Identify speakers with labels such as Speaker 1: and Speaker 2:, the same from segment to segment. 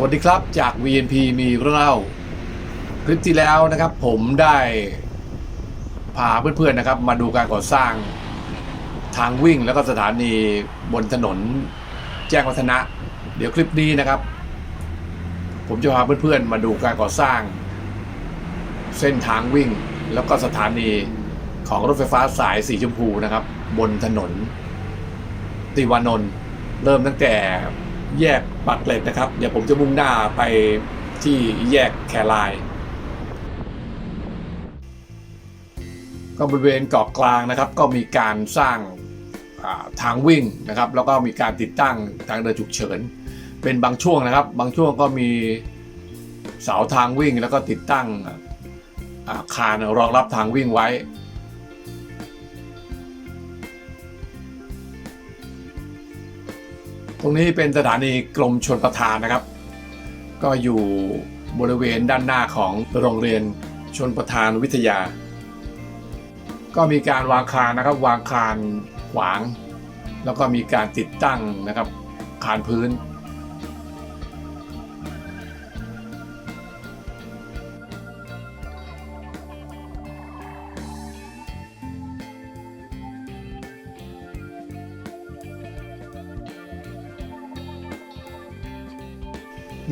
Speaker 1: สวัสดีครับจาก VNP มีเรื่องเล่า คลิปที่แล้วนะครับ ผมได้พาเพื่อนๆนะครับ มาดูการก่อสร้างทางวิ่งแล้วก็สถานีบนถนนแจ้งวัฒนะ เดี๋ยวคลิปนี้นะครับ ผมจะพาเพื่อนๆมาดูการก่อสร้าง เส้นทางวิ่ง แล้วก็สถานีของรถไฟฟ้าสายสีชมพูนะครับ บนถนนติวานนท์เริ่มตั้งแต่ แยกปากเกร็ดนะครับ เดี๋ยวผมจะมุ่งหน้าไปที่แยกแครายก็บริเวณเกาะกลางนะครับ ก็มีการสร้างาทางวิ่งนะครับ แล้วก็มีการติดตั้งทางเดินฉุกเฉิน เป็นบางช่วงนะครับ บางช่วงก็มีเสาทางวิ่งแล้วก็ติดตั้งอาคารรองรับทางวิ่งไว้ รงนี้เป็นสถานีกรมชนประทานนะครับ ก็อยู่บริเวณด้านหน้าของโรงเรียนชนประทานวิทยา ก็มีการวางคานนะครับ วางคานขวาง แล้วก็มีการติดตั้งนะครับคานพื้น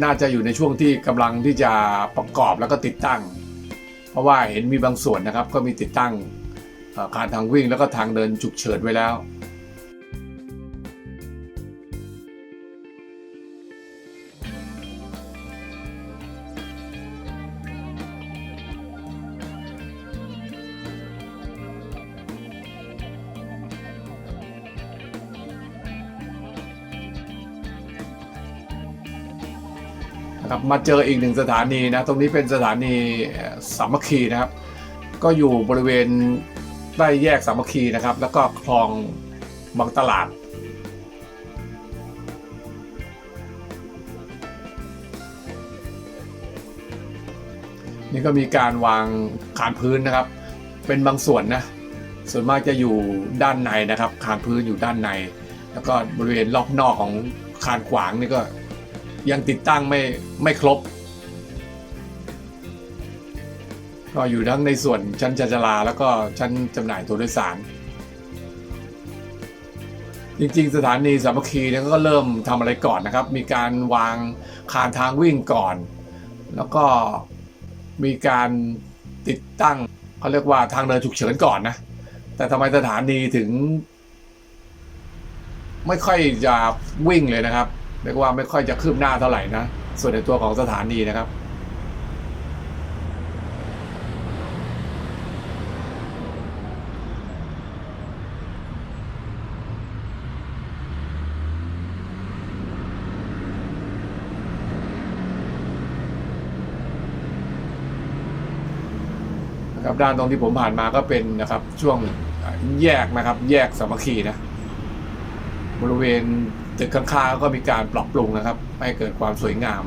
Speaker 1: น่าจะอยู่ในช่วงที่กำลังที่จะประกอบแล้วก็ติดตั้ง เพราะว่าเห็นมีบางส่วนนะครับ ก็มีติดตั้งอ่อคารทางวิ่งแล้วก็ทางเดินฉุกเฉินไว้แล้ว ครับมาเจออีกหนึ่งสถานีนะ ตรงนี้เป็นสถานีสามัคคีนะครับ ก็อยู่บริเวณใต้แยกสามัคคีนะครับ แล้วก็คลองบางตลาด นี่ก็มีการวางคานพื้นนะครับ เป็นบางส่วนนะ ส่วนมากจะอยู่ด้านในนะครับ คานพื้นอยู่ด้านใน แล้วก็บริเวณรอบนอกของคานขวางนี่ก็ ยังติดตั้งไม่ไม่ครบ ก็อยู่ทั้งในส่วนชั้นชานชาลาแล้วก็ชั้นจำหน่ายตัวโดยสาร จริงๆ สถานีสามัคคีเนี่ยก็เริ่มทำอะไรก่อนนะครับ มีการวางคานทางวิ่งก่อน แล้วก็มีการติดตั้งเขาเรียกว่าทางเดินฉุกเฉินก่อนนะ แต่ทำไมสถานีถึง ไม่ค่อยจะวิ่งเลยนะครับ เรียกว่าไม่ค่อยจะคืบหน้าเท่าไหร่นะ ส่วนในตัวของสถานีนะครับนะครับด้านตรงที่ผมผ่านมาก็เป็นนะครับช่วงแยกนะครับ แยกสามัคคีนะบริเวณ ตึกข้างๆก็มีการปรับปรุงนะครับ ให้เกิดความสวยงาม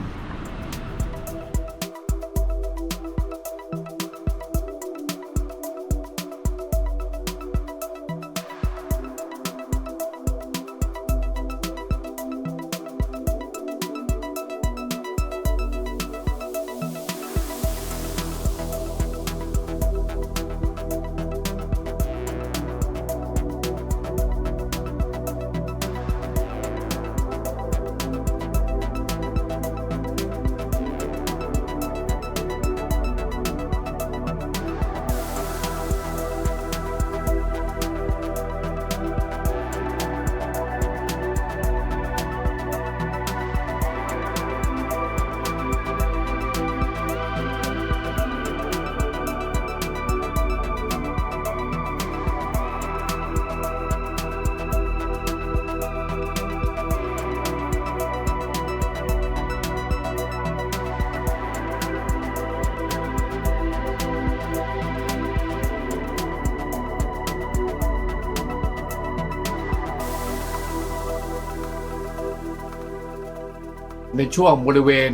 Speaker 1: ในช่วงบริเวณ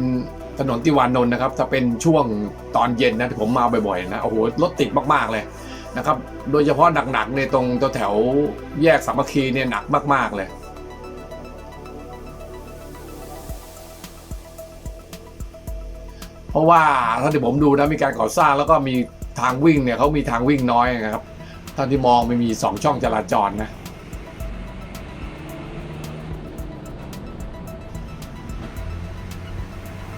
Speaker 1: ถนนติวานนท์นะครับ ถ้าเป็นช่วงตอนเย็นนะที่ผมมาบ่อยๆนะโอ้โหรถติดมากๆเลยนะครับ โดยเฉพาะหนักๆในตรงแถวแยกสามัคคีเนี่ยหนักมากๆเลยเพราะว่าถ้านที่ผมดูนะมีการก่อสร้างแล้วก็มีทางวิ่งเนี่ยเขามีทางวิ่งน้อยนะครับท่านที่มองไม่มีสองช่องจราจรนะ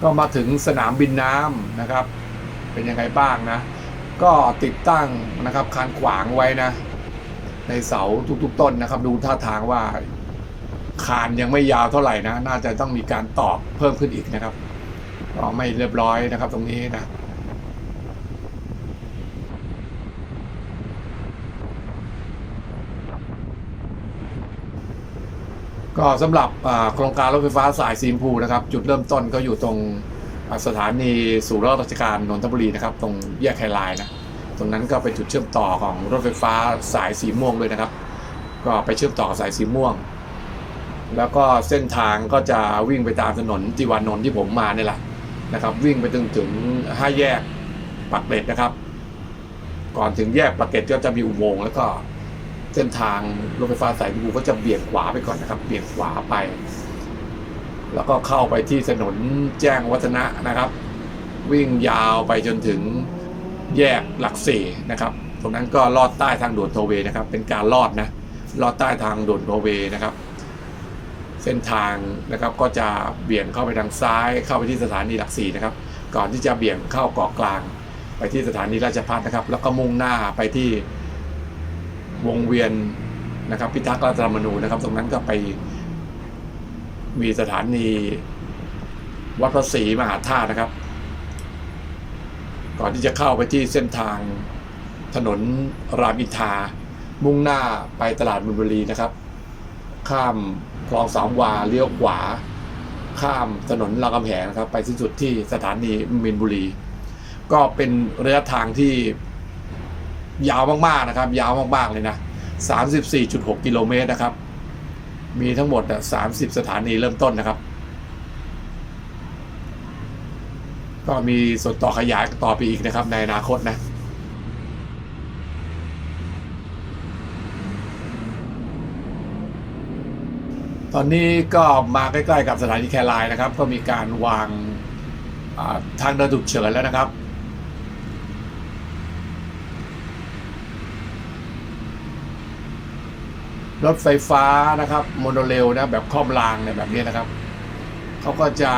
Speaker 1: ก็มาถึงสนามบินน้ำนะครับ เป็นยังไงบ้างนะ ก็ติดตั้งนะครับคานขวางไว้นะ ในเสาทุกๆต้นนะครับ ดูท่าทางว่าคานยังไม่ยาวเท่าไหร่นะ น่าจะต้องมีการตอกเพิ่มขึ้นอีกนะครับก็ไม่เรียบร้อยนะครับตรงนี้นะ ก็สำหรับโครงการรถไฟฟ้าสายสีชมพูนะครับ จุดเริ่มต้นก็อยู่ตรงสถานีสู่ราชการนนทบุรีนะครับ ตรงแยกไฮไลน์นะตรงนั้นก็เป็นจุดเชื่อมต่อของรถไฟฟ้าสายสีม่วงด้วยนะครับ ก็ไปเชื่อมต่อสายสีม่วง แล้วก็เส้นทางก็จะวิ่งไปตามถนนติวานนท์ที่ผมมาเนี่ยแหละนะครับ วิ่งไปถึงถึงห้าแยกปักเกร็ดนะครับ ก่อนถึงแยกปักเกร็ดก็จะมีอุโมงค์แล้วก็ เส้นทางรถไฟฟ้าสายสีชมพูก็จะเบี่ยงขวาไปก่อนนะครับ เบี่ยงขวาไป แล้วก็เข้าไปที่ถนนแจ้งวัฒนะนะครับ วิ่งยาวไปจนถึงแยกหลักสี่นะครับ ตรงนั้นก็ลอดใต้ทางด่วนโทเวนะครับ เป็นการลอดนะลอดใต้ทางด่วนโทเวนะครับ เส้นทางนะครับก็จะเบี่ยงเข้าไปทางซ้าย เข้าไปที่สถานีหลักสี่นะครับ ก่อนที่จะเบี่ยงเข้าเกาะกลาง ไปที่สถานีราชพัฒนะครับ แล้วก็มุ่งหน้าไปที่ วงเวียนนะครับพิทักษ์รัฐธรรมนูญนะครับ ตรงนั้นก็ไปมีสถานีวัดพระศรีมหาธาตุนะครับ ก่อนที่จะเข้าไปที่เส้นทางถนนรามอินทา มุ่งหน้าไปตลาดมินบุรีนะครับ ข้ามคลองสามวาเลี้ยวขวา ข้ามถนนรามคำแหงนะครับ ไปสิ้นสุดที่สถานีมินบุรี ก็เป็นระยะทางที่ ยาวมากๆนะครับ ยาวมากๆเลยนะ 34.6 กิโลเมตรนะครับ มีทั้งหมด 30 สถานีเริ่มต้นนะครับ ก็มีส่วนต่อขยายต่อไปอีกนะครับ ในอนาคตนะตอนนี้ก็มาใกล้ ๆ กับสถานีแครายนะครับ ก็มีการวางาทางเดินฉุกเฉินแล้วนะครับ รถไฟฟ้านะครับโมโนเรลนะแบบข้อมรางเนี่ยแบบนี้นะครับเขาก็จะ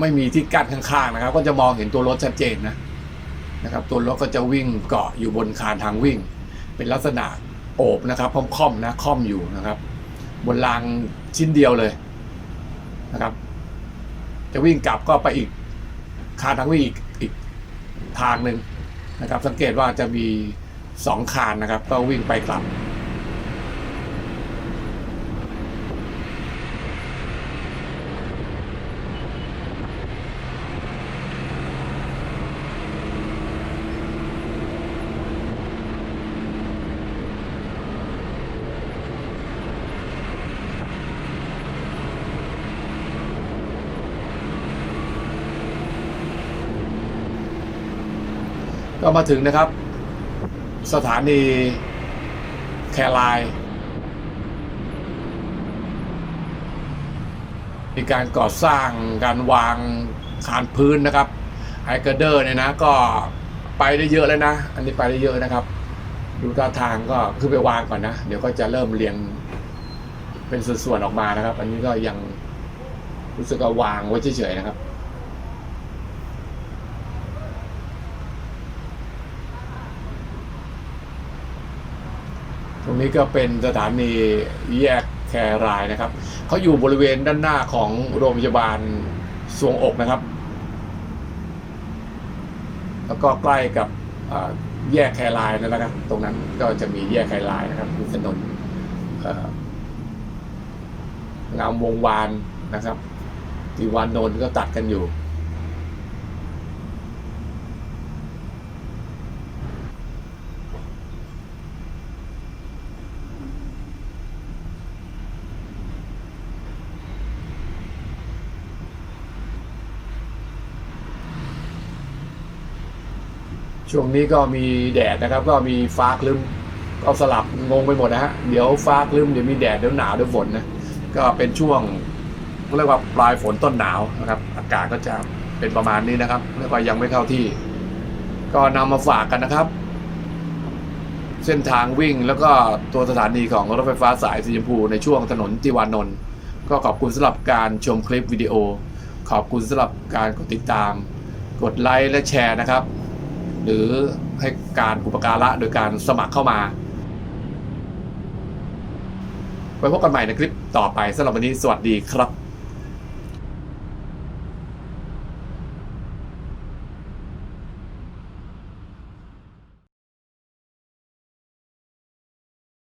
Speaker 1: ไม่มีที่กั้นข้างๆนะครับ ก็จะมองเห็นตัวรถชัดเจนนะนะครับ ตัวรถก็จะวิ่งเกาะอยู่บนคานทางวิ่ง เป็นลักษณะโอบนะครับค่อมๆนะค่อมอยู่นะครับ บนรางชิ้นเดียวเลยนะครับ จะวิ่งกลับก็ไปอีกคานทางวิ่งอีกอีกทางหนึ่งนะครับ สังเกตว่าจะมีสองคานนะครับ ก็วิ่งไปกลับ ก็มาถึงนะครับ สถานีแครายมีการก่อสร้างการวางคานพื้นนะครับไฮเกอร์เดอร์เนี่ยนะก็ไปได้เยอะแล้วนะ อันนี้ไปได้เยอะนะครับ ดูท่าทางก็ขึ้นไปวางก่อนนะ เดี๋ยวก็จะเริ่มเรียงเป็นส่วนๆออกมานะครับ อันนี้ก็ยังรู้สึกว่าวางไว้เฉยๆนะครับ ตรงนี้ก็เป็นสถานีแยกแครายนะครับ เขาอยู่บริเวณด้านหน้าของโรงพยาบาลสวงอกนะครับ แล้วก็ใกล้กับแยกแครายนั่นแหละครับ ตรงนั้นก็จะมีแยกแครายนะครับมีถนนงามวงวานนะครับที่วานนน์ก็ตัดกันอยู่ ช่วงนี้ก็มีแดดนะครับ ก็มีฟ้าคลึ้มก็สลับงงไปหมดนะฮะเดี๋ยวฟ้าคลึ้มเดี๋ยวมีแดดเดี๋ยวหนาวเดี๋ยวฝนนะก็เป็นช่วงเรียกว่าปลายฝนต้นหนาวนะครับ อากาศก็จะเป็นประมาณนี้นะครับแล้วก็ยังไม่เข้าที่ ก็นำมาฝากกันนะครับ เส้นทางวิ่งแล้วก็ตัวสถานีของรถไฟฟ้าสายสีชมพูในช่วงถนนติวานนท์ก็ขอบคุณสำหรับการชมคลิปวิดีโอ ขอบคุณสำหรับการกดติดตาม กดไลค์และแชร์นะครับ หรือให้การอุปการะโดยการสมัครเข้ามา ไว้พบกันใหม่ในคลิปต่อไปสำหรับวันนี้สวัสดีครับ